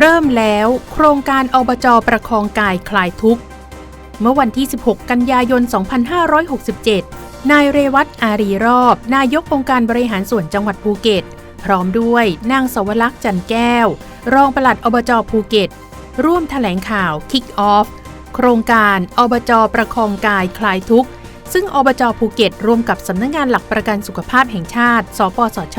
เริ่มแล้วโครงการอบจประคองกายคลายทุกข์ เมื่อวันที่ 16 กันยายน 2567 นายเรวัตอารีรอบ นายกองค์การบริหารส่วนจังหวัดภูเก็ต พร้อมด้วยนางสวรักษ์จันแก้ว รองปลัดอบจภูเก็ต ร่วมแถลงข่าว Kick Off โครงการอบจประคองกายคลายทุกข์ ซึ่งอบจภูเก็ตร่วมกับสำนักงงานหลักประกันสุขภาพแห่งชาติ สปสช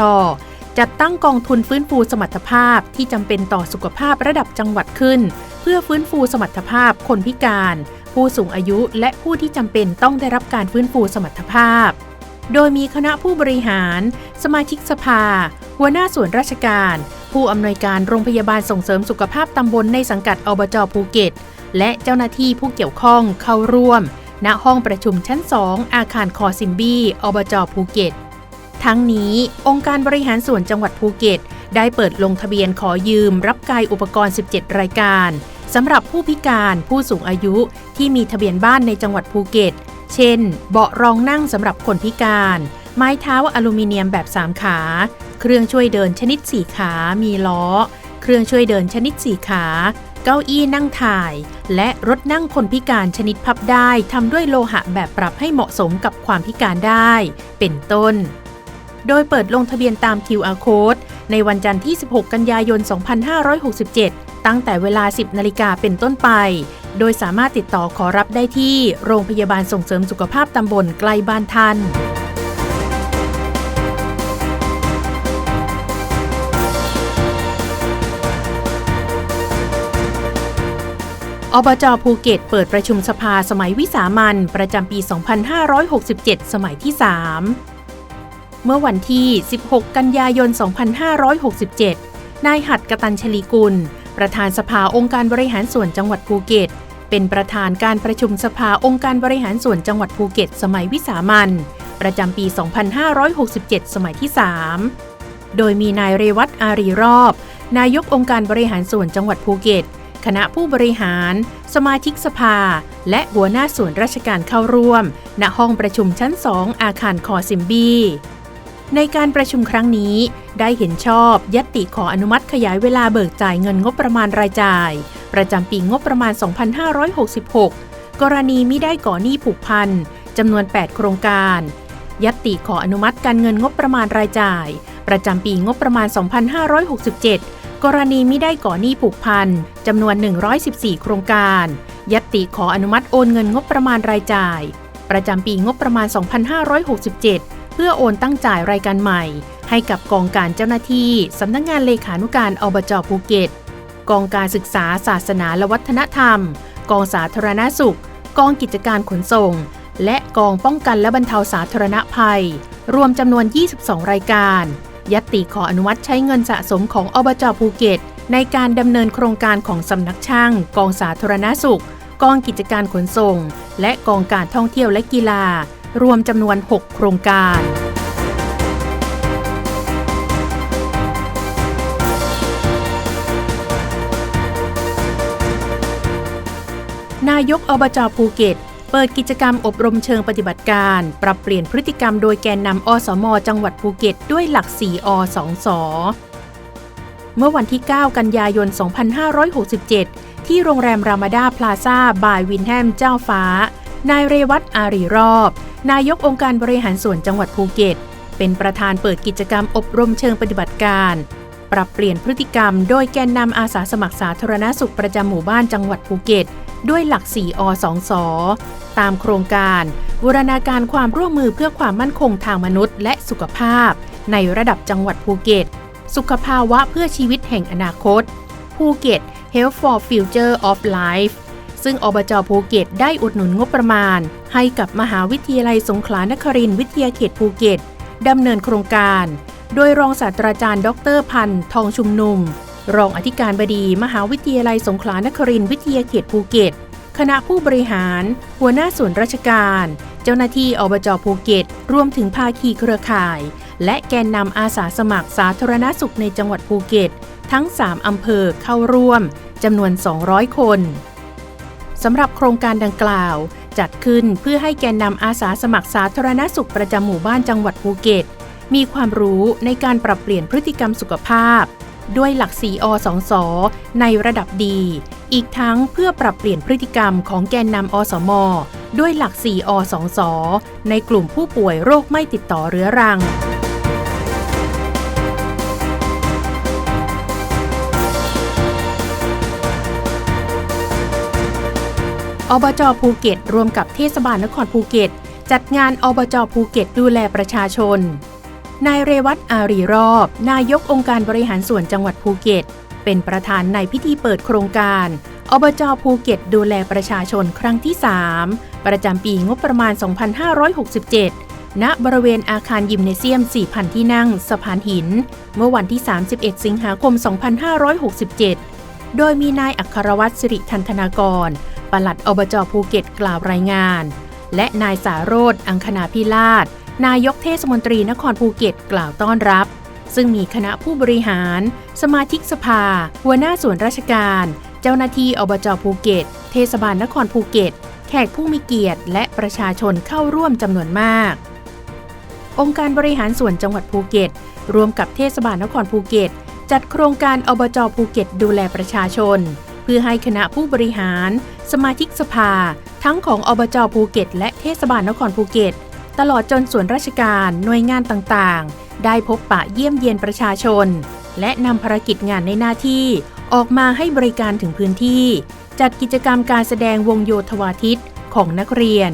จัดตั้งกองทุนฟื้นฟูสมรรถภาพที่จำเป็นต่อสุขภาพระดับจังหวัดขึ้น เพื่อฟื้นฟูสมรรถภาพคนพิการ ผู้สูงอายุและผู้ที่จำเป็นต้องได้รับการฟื้นฟูสมรรถภาพ โดยมีคณะผู้บริหาร สมาชิกสภา หัวหน้าส่วนราชการ ผู้อำนวยการโรงพยาบาลส่งเสริมสุขภาพตำบลในสังกัดอบจภูเก็ต และเจ้าหน้าที่ผู้เกี่ยวข้องเข้าร่วม ณห้องประชุมชั้น 2 อาคารคอซิมบี้อบจภูเก็ต ทั้งนี้ องค์การบริหารส่วนจังหวัดภูเก็ต ได้เปิดลงทะเบียนขอยืม รับกายอุปกรณ์ 17 รายการสำหรับผู้พิการผู้สูงอายุที่มีทะเบียนบ้านในจังหวัดภูเก็ต เช่น เบาะรองนั่งสำหรับคนพิการ ไม้เท้าอลูมิเนียมแบบ 3 ขา เครื่องช่วยเดินชนิด 4 ขา มีล้อ เครื่องช่วยเดินชนิด 4 ขา เก้าอี้นั่งถ่าย และรถนั่งคนพิการชนิดพับได้ทำด้วยโลหะแบบปรับให้เหมาะสมกับความพิการได้ เป็นต้น โดยเปิดลงทะเบียนตาม QR Code ในวันจันทร์ที่ 16 กันยายน 2567 ตั้งแต่เวลา 10 นาฬิกาเป็นต้นไป โดยสามารถติดต่อขอรับได้ที่โรงพยาบาลส่งเสริมสุขภาพตำบลใกล้บ้านท่านอบจภูเก็ตเปิดประชุมสภาสมัยวิสามันประจำปี 2567 สมัยที่ 3 เมื่อวันที่ 16 กันยายน 2567 นายหัดกตัญชลีกุล ประธานสภาองค์การบริหารส่วนจังหวัดภูเก็ต เป็นประธานการประชุมสภาองค์การบริหารส่วนจังหวัดภูเก็ต สมัยวิสามันประจำปี 2567 สมัยที่ 3 โดยมีนายเรวัตอารีรอบ นายกองค์การบริหารส่วนจังหวัดภูเก็ต คณะผู้บริหาร สมาชิกสภา และหัวหน้าส่วนราชการเข้าร่วม ณ ห้องประชุมชั้น 2 อาคารคอซิมบี้ ในการประชุมครั้งนี้ ได้เห็นชอบยติขออนุมัติขยายเวลาเบิกจ่ายเงินงบประมาณรายจ่าย ประจำปีงบประมาณ 2566 กรณีมิได้ก่อหนี้ผูกพันจำนวน 8 โครงการ ยติขออนุมัติการเงินงบประมาณรายจ่าย ประจำปีงบประมาณ 2567 กรณีมิได้ก่อหนี้ผูกพันจำนวน 114 โครงการ ยติขออนุมัติโอนเงินงบประมาณรายจ่าย ประจำปีงบประมาณ 2567 พื่อโอนตั้งจ่ายรายการใหม่ ให้กับกองการเจ้าหน้าที่สำนักงงานเลขานุการอบจภูเก็ต กองการศึกษาศาสนาและวัฒนธรรม กองสาธารณสุข กองกิจการขนส่ง และกองป้องกันและบรรเทาสาธารณภัย รวมจำนวน 22 รายการ ยัตติขออนุมัติใช้เงินสะสมของอบจภูเก็ต ในการดำเนินโครงการของสำนักช่าง กองสาธารณสุข กองกิจการขนส่ง และกองการท่องเที่ยวและกีฬา รวมจำนวน 6 โครงการ นายกอบจภูเก็ต เปิดกิจกรรมอบรมเชิงปฏิบัติการ ปรับเปลี่ยนพฤติกรรมโดยแกนนำอสม จังหวัดภูเก็ต ด้วยหลัก 4 อ 2 สเมื่อวันที่ 9 กันยายน 2567 ที่โรงแรมรามาดาพลาซ่าบายวินแฮมเจ้าฟ้า นายเรวัตอารีรอบ นายกองค์การบริหารส่วนจังหวัดภูเก็ต เป็นประธานเปิดกิจกรรมอบรมเชิงปฏิบัติการ ปรับเปลี่ยนพฤติกรรม โดยแกนนำอาสาสมัครสาธารณสุขประจำหมู่บ้านจังหวัดภูเก็ต ด้วยหลัก 4 อ 2 ส ตามโครงการบูรณาการความร่วมมือเพื่อความมั่นคงทางมนุษย์ และสุขภาพ ในระดับจังหวัดภูเก็ต สุขภาวะเพื่อชีวิตแห่งอนาคตภูเก็ต Health for Future of Life ซึ่งอบจภูเก็ตได้อุดหนุนงบประมาณ ให้กับมหาวิทยาลัยสงขลานครินทร์วิทยาเขตภูเก็ตดำเนินโครงการ โดยรองศาสตราจารย์ ดรพันธ์ทองชุมนุม รองอธิการบดี มหาวิทยาลัยสงขลานครินทร์วิทยาเขตภูเก็ต คณะผู้บริหาร หัวหน้าส่วนราชการ เจ้าหน้าที่อบจภูเก็ต รวมถึงภาคีเครือข่าย และแกนนำอาสาสมัครสาธารณสุขในจังหวัดภูเก็ต ทั้ง 3 อำเภอเข้าร่วมจำนวน 200 คน สำหรับโครงการดังกล่าว จัดขึ้นเพื่อให้แกนนำอาสาสมัครสาธารณสุขประจำหมู่บ้านจังหวัดภูเก็ต มีความรู้ในการปรับเปลี่ยนพฤติกรรมสุขภาพ ด้วยหลัก 4 อ 2 ส ในระดับดี อีกทั้งเพื่อปรับเปลี่ยนพฤติกรรมของแกนนำอสม ด้วยหลัก 4 อ 2 ส ในกลุ่มผู้ป่วยโรคไม่ติดต่อเรื้อรัง อบจภูเก็ตร่วมกับเทศบาลนครภูเก็ต จัดงานอบจภูเก็ตดูแลประชาชน นายเรวัตอารีรอบ นายกองค์การบริหารส่วนจังหวัดภูเก็ต เป็นประธานในพิธีเปิดโครงการ อบจภูเก็ตดูแลประชาชนครั้งที่ 3 ประจำปีงบประมาณ 2567 ณ บริเวณอาคารยิมเนเซียม 4,000 ที่นั่งสะพานหิน เมื่อวันที่ 31 สิงหาคม 2567 โดยมีนายอัครวัตรสิริทันธนากร ปลัดอบจภูเก็ตกล่าวรายงาน และนายสาโรธอังคณาพิลาศนายกเทศมนตรีนครภูเก็ตกล่าวต้อนรับ ซึ่งมีคณะผู้บริหาร สมาชิกสภา หัวหน้าส่วนราชการ เจ้าหน้าที่อบจภูเก็ต เทศบาลนครภูเก็ต แขกผู้มีเกียรติ และประชาชนเข้าร่วมจำนวนมาก องค์การบริหารส่วนจังหวัดภูเก็ตรวมกับเทศบาลนครภูเก็ต จัดโครงการอบจภูเก็ตดูแลประชาชน พื่อให้คณะผู้บริหาร สมาชิกสภา ทั้งของอบจภูเก็ต และเทศบาลนครภูเก็ต ตลอดจนส่วนราชการหน่วยงานต่างๆ ได้พบปะเยี่ยมเยียนประชาชน และนำภารกิจงานในหน้าที่ ออกมาให้บริการถึงพื้นที่ จัดกิจกรรมการแสดงวงโยธวาทิตของนักเรียน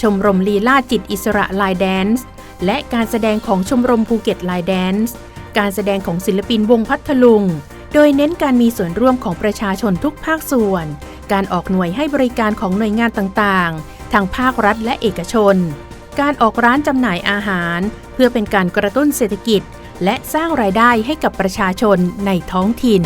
ชมรมลีลาจิตอิสระลน์แดนซ์และการแสดงของชมรมภูเก็ตลน์แดนซ์การแสดงของศิลปินวงพัทลุง โดยเน้นการมีส่วนร่วมของประชาชนทุกภาคส่วน การออกหน่วยให้บริการของหน่วยงานต่างๆ ทางภาครัฐและเอกชน การออกร้านจำหน่ายอาหาร เพื่อเป็นการกระตุ้นเศรษฐกิจ และสร้างรายได้ให้กับประชาชนในท้องถิ่น